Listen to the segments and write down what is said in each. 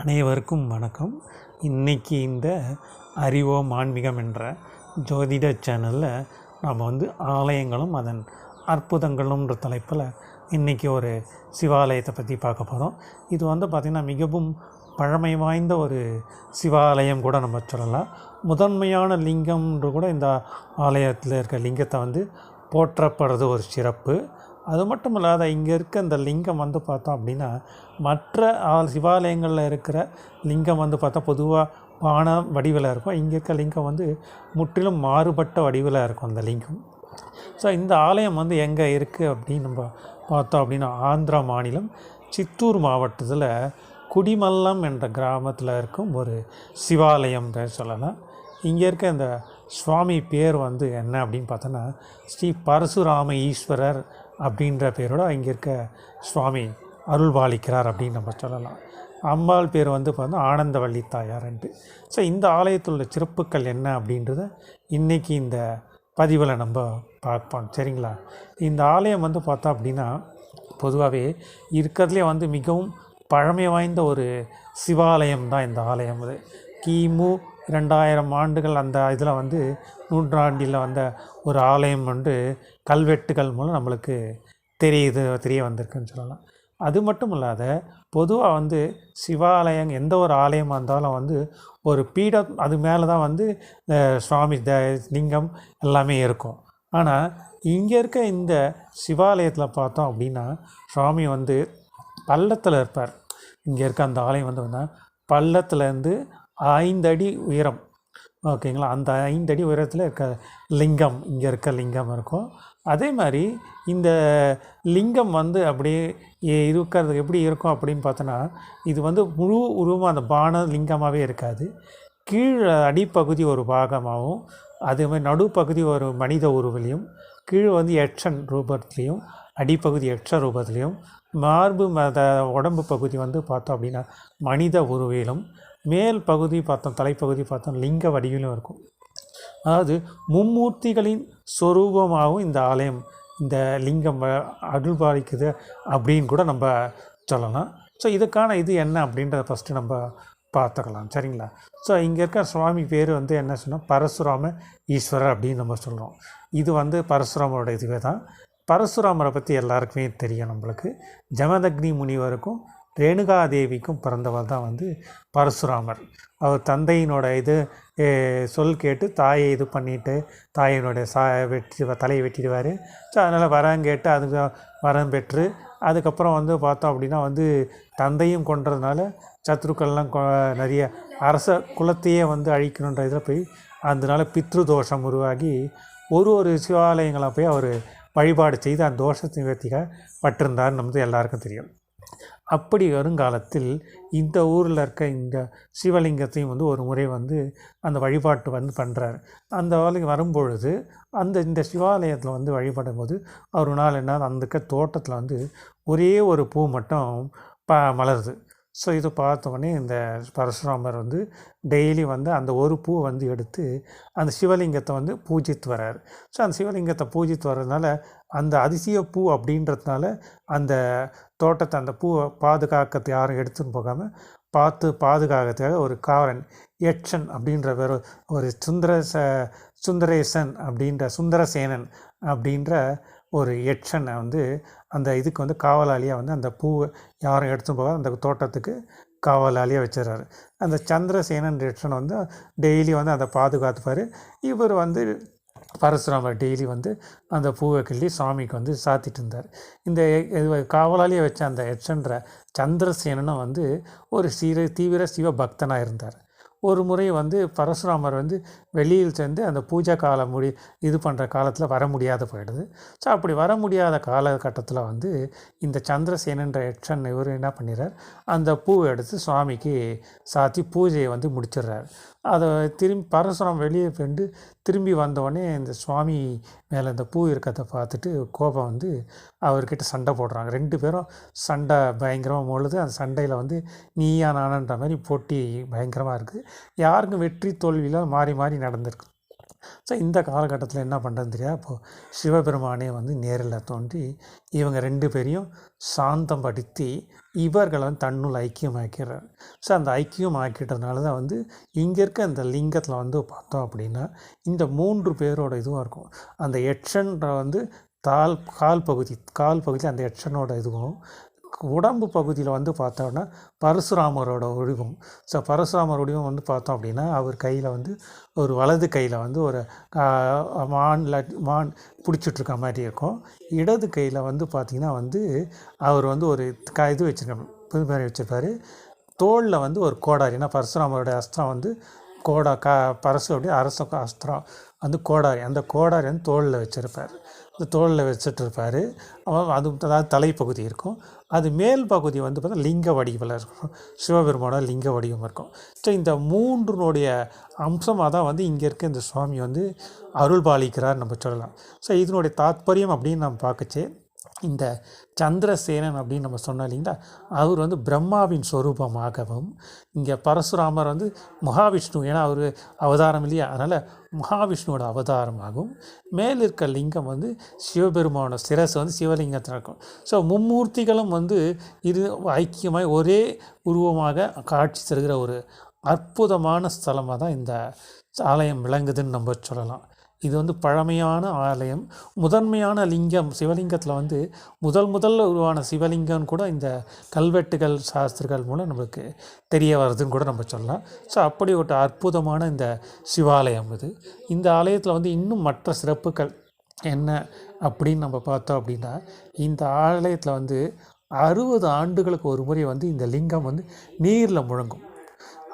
அனைவருக்கும் வணக்கம். இன்னைக்கு இந்த அறிவோம் ஆன்மீகம் என்ற ஜோதிட சேனலில் நாம் வந்து ஆலயங்களும் அதன் அற்புதங்களும்ன்ற தலைப்பில் இன்றைக்கி ஒரு சிவாலயத்தை பற்றி பார்க்க போகிறோம் இது வந்து பார்த்திங்கன்னா மிகவும் பழமை வாய்ந்த ஒரு சிவாலயம் கூட நம்ம சொல்லலாம். முதன்மையான லிங்கம்ன்று கூட இந்த ஆலயத்தில் இருக்க லிங்கத்தை வந்து போற்றப்படுறது ஒரு சிறப்பு. அது மட்டும் இல்லாத இங்கே இருக்க இந்த லிங்கம் வந்து பார்த்தோம் அப்படின்னா மற்ற சிவாலயங்களில் இருக்கிற லிங்கம் வந்து பார்த்தா பொதுவாக பான வடிவில் இருக்கும். இங்கே இருக்க லிங்கம் வந்து முற்றிலும் மாறுபட்ட வடிவில் இருக்கும் அந்த லிங்கம். ஸோ இந்த ஆலயம் வந்து எங்கே இருக்குது அப்படின்னு நம்ம பார்த்தோம் அப்படின்னா ஆந்திரா மாநிலம் சித்தூர் மாவட்டத்தில் குடிமல்லம் என்ற கிராமத்தில் இருக்கும் ஒரு சிவாலயம் சொல்லலாம். இங்கே இருக்க இந்த சுவாமி பேர் வந்து என்ன அப்படின்னு பார்த்தோன்னா ஸ்ரீ பரசுராம ஈஸ்வரர் அப்படின்ற பேரோட இங்கே இருக்க சுவாமி அருள்பாலிக்கிறார் அப்படின்னு நம்ம சொல்லலாம். அம்பாள் பேர் வந்து பார்த்தா ஆனந்தவள்ளி தாயார்ன்ட்டு. ஸோ இந்த ஆலயத்தில் உள்ள சிறப்புகள் என்ன அப்படின்றத இன்றைக்கி இந்த பதிவில் நம்ம பார்ப்போம். சரிங்களா? இந்த ஆலயம் வந்து பார்த்தோம் அப்படின்னா பொதுவாகவே இருக்கிறதுலே வந்து மிகவும் பழமை வாய்ந்த ஒரு சிவாலயம் தான் இந்த ஆலயம் அது. கிமு ரெண்டாயிரம் ஆண்டுகள் அந்த இதில் வந்து நூற்றாண்டில் வந்த ஒரு ஆலயம் வந்து கல்வெட்டுகள் மூலம் நம்மளுக்கு தெரியுது தெரிய வந்திருக்குன்னு சொல்லலாம். அது மட்டும் இல்லாத பொதுவாக வந்து சிவாலயம் எந்த ஒரு ஆலயமாக இருந்தாலும் வந்து ஒரு பீடம் அது மேலே தான் வந்து சுவாமி த லிங்கம் எல்லாமே இருக்கும். ஆனால் இங்கே இருக்க இந்த சிவாலயத்தில் பார்த்தோம் அப்படின்னா சுவாமி வந்து பள்ளத்தில் இருப்பார். இங்கே இருக்க அந்த ஆலயம் வந்து பார்த்தா பள்ளத்துலேருந்து ஐந்தடி உயரம். ஓகேங்களா? அந்த ஐந்தடி உயரத்தில் இருக்க லிங்கம் இங்கே இருக்க லிங்கம் இருக்கும். அதே மாதிரி இந்த லிங்கம் வந்து அப்படியே இருக்கிறது எப்படி இருக்கும் அப்படின்னு பார்த்தோன்னா இது வந்து முழு உருவமாக அந்த பான லிங்கமாகவே இருக்காது. கீழ் அடிப்பகுதி ஒரு பாகமாகவும் அதே மாதிரி நடுப்பகுதி ஒரு மனித உருவிலையும் கீழ் வந்து எட்சன் ரூபத்துலேயும் அடிப்பகுதி எட்ச ரூபத்துலேயும் மார்பு மத உடம்பு பகுதி வந்து பார்த்தோம் அப்படின்னா மனித உருவிலும் மேல் பகுதி பார்த்தோம் தலைப்பகுதி பார்த்தோம் லிங்க வடிவிலும் இருக்கும். அதாவது மும்மூர்த்திகளின் சொரூபமாகவும் இந்த ஆலயம் இந்த லிங்கம் அருள்பாலிக்குது அப்படின்னு கூட நம்ம சொல்லலாம். ஸோ இதுக்கான இது என்ன அப்படின்றத ஃபஸ்ட்டு நம்ம பார்த்துக்கலாம் சரிங்களா? ஸோ இங்கே இருக்க சுவாமி பேர் வந்து என்ன சொன்னால் பரசுராம ஈஸ்வரர் அப்படின்னு நம்ம சொல்கிறோம் இது வந்து பரசுராமரோட இதுவே தான். பரசுராமரை பற்றி எல்லாருக்குமே தெரியும் நம்மளுக்கு. ஜமதக்னி முனிவருக்கும் ரேணுகாதேவிக்கும் பிறந்தவர் தான் வந்து பரசுராமர். அவர் தந்தையினோட இது சொல் கேட்டு தாயை இது பண்ணிட்டு தாயினுடைய சா வெட்டி தலையை வெட்டிடுவார். ஸோ அதனால் வரம் கேட்டு அதுக்கு வரம் பெற்று அதுக்கப்புறம் வந்து பார்த்தோம் அப்படின்னா வந்து தந்தையும் கொன்றதுனால சத்ருக்கள்லாம் கொ- நிறைய அரச குலத்தையே வந்து அழிக்கணுன்ற இதில் போய் அதனால பித்ரு தோஷம் உருவாகி ஒரு ஒரு சிவாலயங்களை போய் அவர் வழிபாடு செய்து அந்த தோஷத்தை நிவர்த்திக்க பட்டிருந்தார் நமக்கு எல்லாருக்கும் தெரியும். அப்படி வருங்காலத்தில் இந்த ஊரில் இருக்க இந்த சிவலிங்கத்தையும் வந்து ஒரு முறை வந்து அந்த வழிபாட்டு வந்து பண்ணுறாரு. அந்த வேலைக்கு வரும்பொழுது அந்த இந்த சிவாலயத்தில் வந்து வழிபடும் போது அவர் நாள் என்ன அந்த இருக்க தோட்டத்தில் வந்து ஒரே ஒரு பூ மட்டும் ப மலருது. ஸோ இதை பார்த்த உடனே இந்த பரசுராமர் வந்து டெய்லி வந்து அந்த ஒரு பூ வந்து எடுத்து அந்த சிவலிங்கத்தை வந்து பூஜித்து வரார் ஸோ அந்த சிவலிங்கத்தை பூஜித்து வர்றதுனால அந்த அதிசய பூ அப்படின்றதுனால அந்த தோட்டத்தை அந்த பூவை பாதுகாக்கிறது யாரும் எடுத்துன்னு போகாமல் பார்த்து பாதுகாக்கிறதுக்காக ஒரு காரன் யட்சன் அப்படின்ற வெறும் ஒரு சுந்தர ச சுந்தரேசன் அப்படின்ற சுந்தரசேனன் அப்படின்ற ஒரு எட்சனை வந்து அந்த இதுக்கு வந்து காவலாளியாக வந்து அந்த பூவை யாரும் எடுத்து போகாத. அந்த தோட்டத்துக்கு காவலாளியாக வச்சிடறாரு. அந்த சந்திரசேனன் எட்சன் வந்து டெய்லி வந்து அதை பாதுகாத்துப்பார். இவர் வந்து பரசுராமர் டெய்லி வந்து அந்த பூவை கிள்ளி சாமிக்கு வந்து சாத்திட்டு இருந்தார். இந்த காவலாளியை வச்ச அந்த எட்சன்ற சந்திரசேனனும் வந்து ஒரு சீர தீவிர சிவ பக்தனாக இருந்தார். ஒரு முறை வந்து பரசுராமர் வந்து வெளியில் சேர்ந்து அந்த பூஜை காலம் முடி இது பண்ணுற காலத்தில் வர முடியாத போயிடுது. ஸோ அப்படி வர முடியாத காலகட்டத்தில் வந்து இந்த சந்திரசேனன்ற யட்சன் இவர் என்ன பண்ணிடுறார் அந்த பூவை எடுத்து சுவாமிக்கு சாத்தி பூஜையை வந்து முடிச்சிடுறாரு. அதை திரும்பி பரசுரம் வெளியே பெண்டு திரும்பி வந்தோடனே இந்த சுவாமி மேலே இந்த பூ இருக்கிறத பார்த்துட்டு கோபம் வந்து அவர்கிட்ட சண்டை போடுறாங்க. ரெண்டு பேரும் சண்டை பயங்கரமாக மொழுது அந்த சண்டையில் வந்து நீயா நானன்ற மாதிரி போட்டி பயங்கரமாக இருக்குது யாருக்கும் வெற்றி தோல்வியெலாம் மாறி மாறி நடந்திருக்கு. ஸோ இந்த காலகட்டத்தில் என்ன பண்ணுறதுன்னு தெரியாது அப்போது சிவபெருமானே வந்து நேரில் தோன்றி இவங்க ரெண்டு பேரையும் சாந்தம் படுத்தி இவர்களை வந்து தன்னுள் ஐக்கியமாக்கிறார் ஸோ அந்த ஐக்கியம் ஆக்கிட்டதுனால தான் வந்து இங்கே இருக்க அந்த லிங்கத்தில் வந்து பார்த்தோம் அப்படின்னா இந்த மூன்று பேரோட இதுவும் இருக்கும். அந்த எட்சன்ற வந்து தால் கால் பகுதி கால் பகுதி அந்த எட்சனோட இதுவும் உடம்பு பகுதியில் வந்து பார்த்தோன்னா பரசுராமரோட உருவம் ஸோ பரசுராமர் உருவம் வந்து பார்த்தோம் அப்படின்னா அவர் கையில் வந்து ஒரு வலது கையில் வந்து ஒரு மான் மான் பிடிச்சிட்ருக்க மாதிரி இருக்கும். இடது கையில் வந்து பார்த்திங்கன்னா வந்து அவர் வந்து ஒரு க இது வச்சுருக்க மாதிரி வச்சுருப்பார். தோளில் வந்து ஒரு கோடாரி ஏன்னா பரசுராமரோட அஸ்திரம் வந்து கோடா க பரசு அப்படி அரச அஸ்திரம். வந்து கோடாரி அந்த கோடாரி வந்து தோளில் வச்சுருப்பார். அந்த தோளில் வச்சுட்ருப்பார். அது அதாவது தலைப்பகுதி இருக்கும். அது மேல் பகுதி வந்து பார்த்தா லிங்க வடிவில் இருக்கும். சிவபெருமானோட லிங்க வடிவம் இருக்கும். ஸோ இந்த மூன்றுனுடைய அம்சமாக தான் வந்து இங்கே இருக்க இந்த சுவாமி வந்து அருள் பாலிக்கிறார் நம்ம சொல்லலாம். ஸோ இதனுடைய தாத்பரியம் அப்படின்னு நம்ம பார்க்கச்சே. இந்த சந்திரசேனன் அப்படின்னு நம்ம சொன்னோம் இல்லைங்களா அவர் வந்து பிரம்மாவின் ஸ்வரூபமாகவும் இங்கே பரசுராமர் வந்து மகாவிஷ்ணு ஏன்னா அவர் அவதாரம் இல்லையா? அதனால் மகாவிஷ்ணுவோட அவதாரமாகவும் மேல் இருக்க லிங்கம் வந்து சிவபெருமானோட சிரஸ் வந்து சிவலிங்கத்தில் இருக்கும். ஸோ மும்மூர்த்திகளும் வந்து இது ஐக்கியமாய் ஒரே உருவமாக காட்சி தருகிற ஒரு அற்புதமான ஸ்தலமாக தான் இந்த ஆலயம் விளங்குதுன்னு நம்ம சொல்லலாம். இது வந்து பழமையான ஆலயம். முதன்மையான லிங்கம் சிவலிங்கத்தில் வந்து முதல் முதல்ல உருவான சிவலிங்கம் கூட இந்த கல்வெட்டுகள் சாஸ்திரங்கள் மூலம் நம்மளுக்கு தெரிய வருதுன்னு கூட நம்ம சொல்லலாம். ஸோ அப்படி ஒரு அற்புதமான இந்த சிவாலயம் இது. இந்த ஆலயத்தில் வந்து இன்னும் மற்ற சிறப்புகள் என்ன அப்படின்னு நம்ம பார்த்தோம் அப்படின்னா இந்த ஆலயத்தில் வந்து அறுபது ஆண்டுகளுக்கு ஒரு முறை வந்து இந்த லிங்கம் வந்து நீரில் முழங்கும்.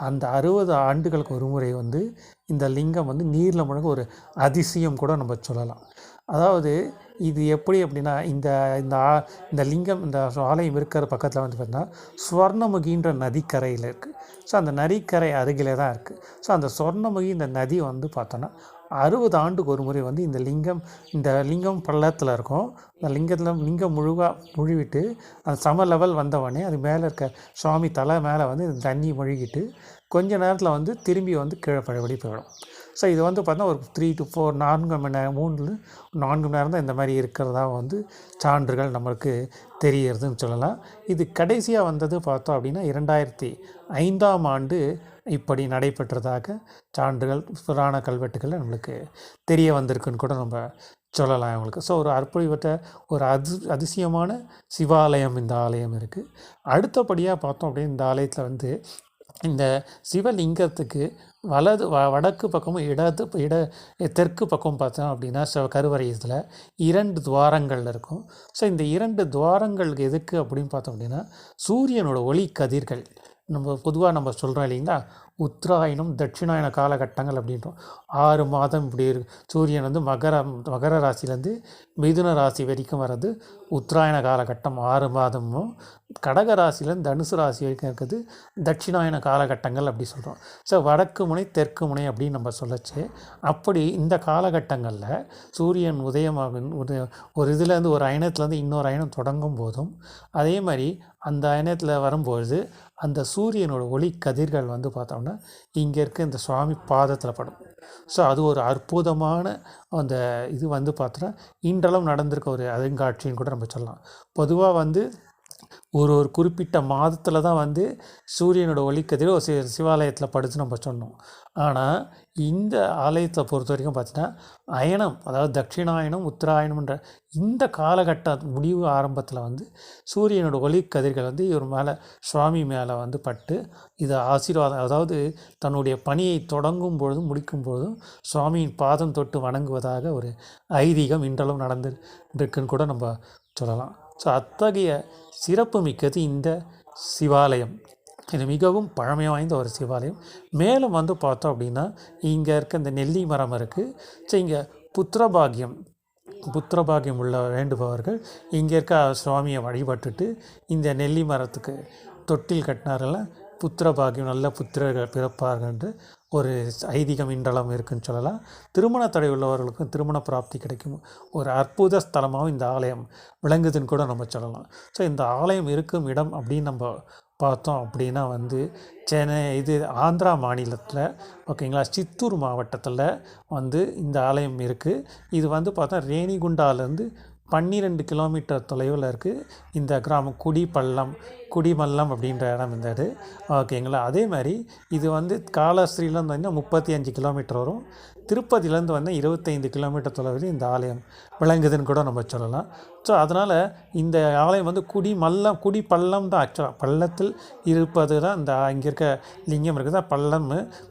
அந்த அறுபது ஆண்டுகளுக்கு ஒரு முறை வந்து இந்த லிங்கம் வந்து நீரில் முழங்க ஒரு அதிசயம் கூட நம்ம சொல்லலாம். அதாவது இது எப்படி அப்படின்னா இந்த இந்த இந்த லிங்கம் இந்த ஆலயம் இருக்கிற பக்கத்தில் வந்து பார்த்திங்கன்னா ஸ்வர்ணமுகின்ற நதிக்கரையில் இருக்குது ஸோ அந்த நதிக்கரை அருகிலே தான் இருக்குது ஸோ அந்த சொர்ணமுகி இந்த நதி வந்து பார்த்தோன்னா அறுபது ஆண்டுக்கு ஒரு முறை வந்து இந்த லிங்கம் இந்த லிங்கம் பள்ளத்தில் இருக்கும். அந்த லிங்கத்தில் லிங்கம் முழுவாக முழுவிட்டு அந்த சம லெவல் வந்தவொடனே அது மேலே இருக்க சுவாமி தலை மேலே வந்து தண்ணி மொழிகிட்டு கொஞ்ச நேரத்தில் வந்து திரும்பி வந்து கீழே பழையபடி போயிடும். ஸோ இது வந்து பார்த்தா ஒரு த்ரீ டு ஃபோர் நான்கு மணி நேரம் மூணு நான்கு மணி நேரம் தான் இந்த மாதிரி இருக்கிறதா வந்து சான்றுகள் நம்மளுக்கு தெரியறதுன்னு சொல்லலாம். இது கடைசியாக வந்தது பார்த்தோம் அப்படின்னா இரண்டாயிரத்தி ஐந்தாம் ஆண்டு இப்படி நடைபெற்றதாக சான்றுகள் புராண கல்வெட்டுகளில் நம்மளுக்கு தெரிய வந்திருக்குன்னு கூட நம்ம சொல்லலாம் அவங்களுக்கு. ஸோ ஒரு அற்புதப்பட்ட ஒரு அது அதிசயமான சிவாலயம் இந்த ஆலயம் இருக்குது அடுத்தபடியாக பார்த்தோம் அப்படின்னா இந்த ஆலயத்தில் வந்து இந்த சிவலிங்கத்துக்கு வலது வ வடக்கு பக்கமும் இடது இட தெற்கு பக்கம் பார்த்தோம் அப்படின்னா கருவறையத்தில் இரண்டு துவாரங்கள் இருக்கும். ஸோ இந்த இரண்டு துவாரங்களுக்கு எதுக்கு அப்படின்னு பார்த்தோம் அப்படின்னா சூரியனோட ஒளி கதிர்கள். நம்ம பொதுவாக நம்ம சொல்கிறோம் இல்லைங்களா? உத்ராயணம் தட்சிணாயன காலகட்டங்கள் அப்படின்றோம். ஆறு மாதம் இப்படி சூரியன் வந்து மகர மகர ராசிலேருந்து மிதுன ராசி வரைக்கும் வர்றது உத்தராயண காலகட்டம். ஆறு மாதமும் கடக ராசிலேருந்து தனுசு ராசி வரைக்கும் இருக்கிறது தட்சிணாயன காலகட்டங்கள் அப்படி சொல்கிறோம் ஸோ வடக்கு முனை தெற்கு முனை அப்படின்னு நம்ம சொல்லச்சு. அப்படி இந்த காலகட்டங்களில் சூரியன் உதயமாகும் ஒரு இதுலேருந்து ஒரு அயனத்துலேருந்து இன்னொரு அயனம் தொடங்கும் போதும் அதே மாதிரி அந்த அயனத்தில் வரும்பொழுது அந்த சூரியனோட ஒளி கதிர்கள் வந்து பார்த்தோம்னா இங்கே இருக்க இந்த சுவாமி பாதத்தில் படும். ஸோ அது ஒரு அற்புதமான அந்த இது வந்து பார்த்தோன்னா இன்றளவு நடந்திருக்க ஒரு அருங்காட்சின்னு கூட நம்ம சொல்லலாம். பொதுவாக வந்து ஒரு ஒரு குறிப்பிட்ட மாதத்தில் தான் வந்து சூரியனோட ஒளிக்கதிர் ஒரு சி சிவாலயத்தில் படுத்து நம்ம சொன்னோம். ஆனால் இந்த ஆலயத்தை பொறுத்த வரைக்கும் பார்த்தீங்கன்னா அயனம் அதாவது தட்சிணாயனம் உத்தராயணம்ன்ற இந்த காலகட்ட முடிவு ஆரம்பத்தில் வந்து சூரியனோட ஒளிக்கதிர்கள் வந்து இவர் மேலே சுவாமி மேலே வந்து பட்டு இது ஆசீர்வாதம் அதாவது தன்னுடைய பணியை தொடங்கும் பொழுதும் முடிக்கும் பொழுதும் சுவாமியின் பாதம் தொட்டு வணங்குவதாக ஒரு ஐதீகம் இன்றளவும் நடந்து இருக்குன்னு கூட நம்ம சொல்லலாம். ஸோ அத்தகைய சிறப்பு மிக்கது இந்த சிவாலயம். இது மிகவும் பழமை வாய்ந்த ஒரு சிவாலயம். மேலும் வந்து பார்த்தோம் அப்படின்னா இங்கே இருக்க இந்த நெல்லி மரம் இருக்குது ஸோ இங்கே புத்திரபாகியம் புத்திரபாகியம் உள்ள வேண்டுபவர்கள் இங்கே இருக்க சுவாமியை வழிபட்டுட்டு இந்த நெல்லி மரத்துக்கு தொட்டில் கட்டினாரெல்லாம் புத்திரபாகியம் நல்ல புத்திரர்கள் பிறப்பார்கள் என்று ஒரு ஐதீகம் இன்றளம் இருக்குன்னு சொல்லலாம். திருமண தடை உள்ளவர்களுக்கும் திருமண பிராப்தி கிடைக்கும். ஒரு அற்புத ஸ்தலமாகவும் இந்த ஆலயம் விளங்குதுன்னு கூட நம்ம சொல்லலாம். ஸோ இந்த ஆலயம் இருக்கும் இடம் அப்படின்னு நம்ம பார்த்தோம் அப்படின்னா வந்து சென்னை இது ஆந்திரா மாநிலத்தில் ஓகேங்களா? சித்தூர் மாவட்டத்தில் வந்து இந்த ஆலயம் இருக்குது இது வந்து பார்த்தா ரேணிகுண்டாலேருந்து பன்னிரெண்டு கிலோமீட்டர் தொலைவில் இருக்குது இந்த கிராமம் குடிப்பள்ளம் குடிமல்லம் அப்படின்ற இடம் இந்த இது. ஓகேங்களா? அதே மாதிரி இது வந்து காலஸ்ரீலாம் வந்தீங்கன்னா முப்பத்தி அஞ்சு கிலோமீட்டர் வரும். திருப்பதியிலேருந்து வந்து இருபத்தைந்து கிலோமீட்டர் தொலைவில் இந்த ஆலயம் விளங்குதுன்னு கூட நம்ம சொல்லலாம். ஸோ அதனால் இந்த ஆலயம் வந்து குடி மல்லம் குடி பள்ளம் தான் ஆக்சுவலாக பள்ளத்தில் இருப்பது தான் இந்த இங்கே இருக்க லிங்கம் இருக்குது. தான் பள்ளம்.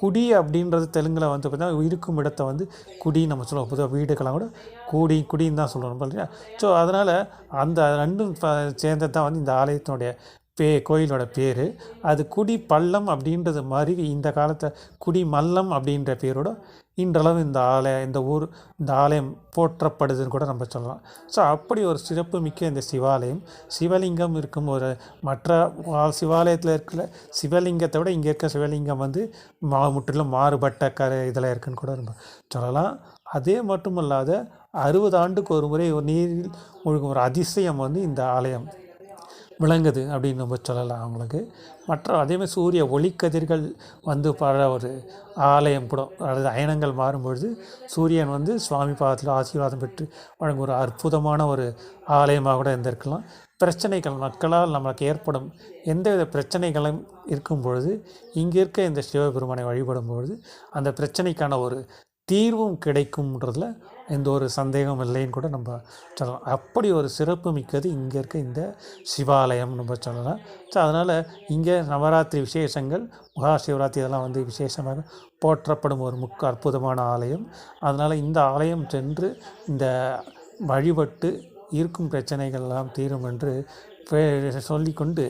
குடி அப்படின்றது தெலுங்கில் வந்து பார்த்தீங்கன்னா இருக்கும் இடத்த வந்து குடி நம்ம சொல்லுவோம். பொதுவாக வீடுக்கெல்லாம் கூட கூடி குடின்னு தான் சொல்லணும் இல்லையா? ஸோ அதனால் அந்த ரெண்டும் சேர்ந்தது தான் வந்து இந்த ஆலயத்தினுடைய பே கோயிலோட பேர். அது குடி பள்ளம் அப்படின்றது மாதிரி இந்த காலத்தை குடி மல்லம் அப்படின்ற பேரோட இன்றளவு இந்த ஆலயம் இந்த ஊர் இந்த ஆலயம் போற்றப்படுதுன்னு கூட நம்ம சொல்லலாம். ஸோ அப்படி ஒரு சிறப்பு மிக்க இந்த சிவாலயம் சிவலிங்கம் இருக்கும் ஒரு மற்ற சிவாலயத்தில் இருக்கிற சிவலிங்கத்தை விட இங்கே இருக்க சிவலிங்கம் வந்து மா முற்றிலும் மாறுபட்ட கரை இதில் இருக்குன்னு கூட நம்ம சொல்லலாம். அதே மட்டும் இல்லாத அறுபது ஆண்டுக்கு ஒரு முறை ஒரு நீரில் மூழ்கும் ஒரு அதிசயம் வந்து இந்த ஆலயம். விளங்குது அப்படின்னு நம்ம சொல்லலாம் அவங்களுக்கு. மற்ற அதேமாதிரி சூரிய ஒளிக்கதிர்கள் வந்து பல ஒரு ஆலயம் கூட அதாவது அயனங்கள் மாறும்பொழுது சூரியன் வந்து சுவாமி பாதத்தில் ஆசீர்வாதம் பெற்று வழங்கும் ஒரு அற்புதமான ஒரு ஆலயமாக கூட இருந்திருக்கலாம். பிரச்சனைகள் மக்களால் நமக்கு ஏற்படும் எந்தவித பிரச்சனைகளும் இருக்கும் பொழுது இங்கே இருக்க இந்த சிவபெருமானை வழிபடும் பொழுது அந்த பிரச்சனைக்கான ஒரு தீர்வும் கிடைக்கும்ன்றதில் எந்த ஒரு சந்தேகம் இல்லைன்னு கூட நம்ம சொல்லலாம். அப்படி ஒரு சிறப்பு மிக்கது இங்கே இருக்க இந்த சிவாலயம் நம்ம சொல்லலாம். ஸோ அதனால் இங்கே நவராத்திரி விசேஷங்கள் மகா சிவராத்திரி இதெல்லாம் வந்து விசேஷமாக போற்றப்படும் ஒரு முக்க அற்புதமான ஆலயம். அதனால் இந்த ஆலயம் சென்று இந்த வழிபட்டு இருக்கும் பிரச்சனைகள் எல்லாம் தீரும் என்று சொல்லிக்கொண்டு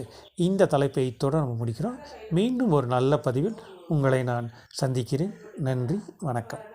இந்த தலைப்பை இத்தோடு நம்ம முடிக்கிறோம். மீண்டும் ஒரு நல்ல பதிவில் உங்களை நான் சந்திக்கிறேன். நன்றி வணக்கம்.